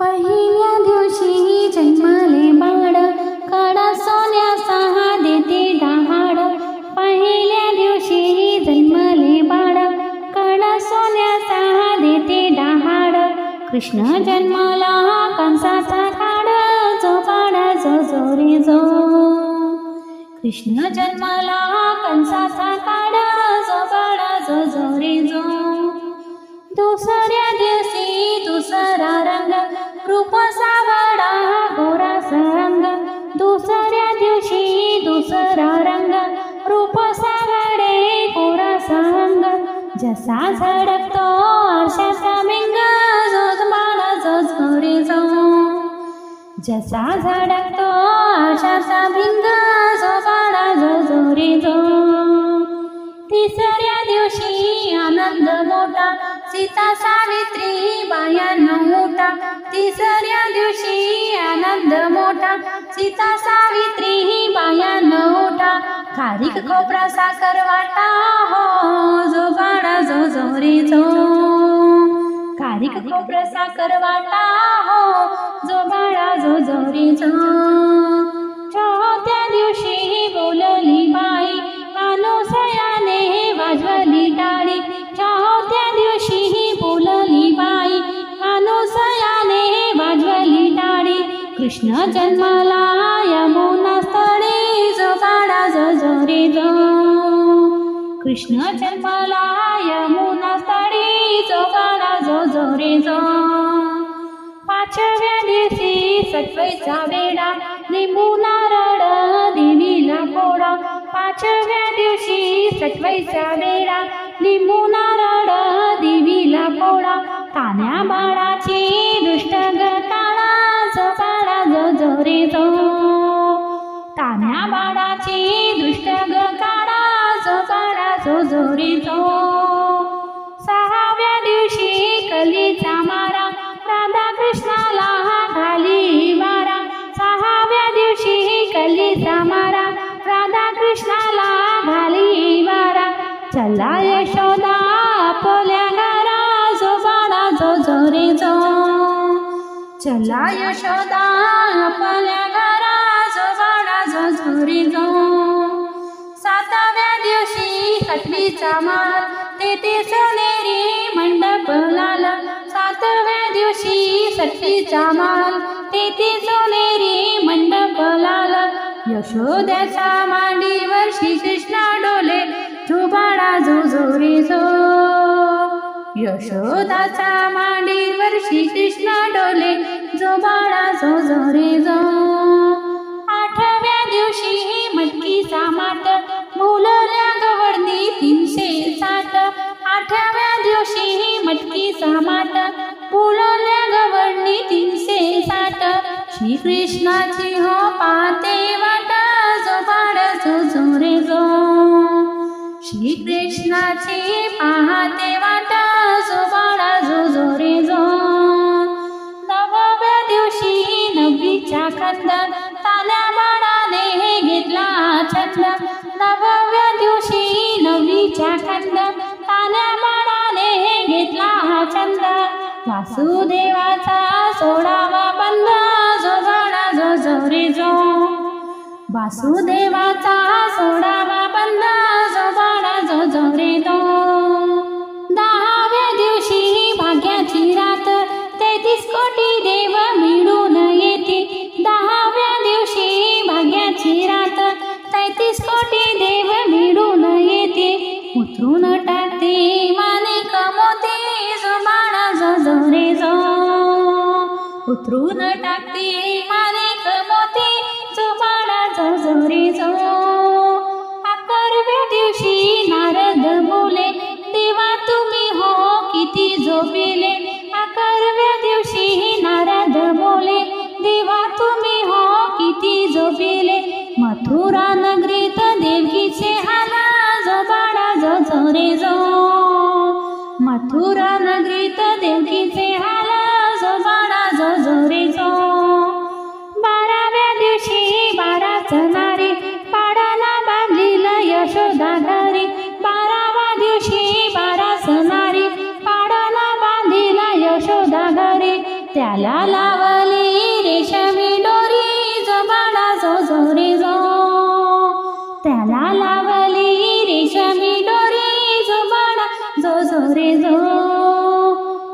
पहिल्या दिवशी जन्मले बाळ. कडा सहा देते डहाड. पहिल्या दिवशी जन्मले बाळ. कडा सहा देते डहाड. कृष्ण जन्मला कंसाचा काढ जो पाडा जो जो रे जो. कृष्ण जन्मला कंसाचा काढ. जो पाडा जो जो रे जो. दुसऱ्या रूप सावळा गोरा संग. दुसऱ्या दिवशी दुसरा रंग. रूप सावळे गोरा संग. जसा झडकतो आरशाचा मिंग जोज बाळा जोज घरी जो जसा झडकतो आरशाचा भिंग जो बाळा जो जो जो तिसऱ्या दिवशी आनंद मोठा. सीता सावित्री बाया तिसऱ्या दिवशी आनंद मोठा. सीता सावित्री ही बायान मोठा खारीक खोबरा साखर वाटा. हो जो बाळा जो जो रे जो खारीक खोबरा साखर वाटा. हो जो बाळा जो जो रे जो कृष्ण जन्माला यमुना स्थळी जो जो रे जो कृष्ण जन्माला यमुना स्थळी जो जो रे जो पाचव्या दिवशी सटवायचा वेडा निमुना रड देवीला कोडा पाचव्या दिवशी सटवायचा वेडा लिंबू रड देवीला कोडा तान्या बाळाची सोडितो सहाव्या दिवशी कलीचा मारा. राधा कृष्णाला घाली मारा सहाव्या दिवशी कलीचा मारा. राधा कृष्णाला घाली मारा चला यशोदा आपल्या घरा जो बाळा जो जो जो. चला यशोदा आपल्या घरा जो बाळा जो जो जो. दिवशी माळ माल तेथे सोनेरी मंडप लाला. सातव्या दिवशी सटवीचा माल तेथे सोनेरी मंडप लाला. यशोद्याच्या मांडीवर श्रीकृष्ण डोले जो जो जो. रे जो यशोदाच्या मांडीवर श्रीकृष्ण डोले जो जो जो. रे जो आठव्या दिवशी मटकीचा माट बोलल्या आठव्या दिवशी मटकी माट बोलल्या गवळणी तीनशे साठ. श्रीकृष्णाची हो पाते वाट जो बाळ जो जो रे जो. श्रीकृष्णाची पाहते वासुदेवाचा सोडावा बंद जो बाळा जो जो रे जो वासुदेवाचा सोडावा बंद जो बाळा जो जो रे जो दहाव्या दिवशी भाग्याची रात तेहतीस कोटी देव मिळून येते दहाव्या दिवशी भाग्याची रात तेहतीस कोटी उतरून टाकते मालिक मोती जो बाळा जो जो जो अकरव्या दिवशी নজরে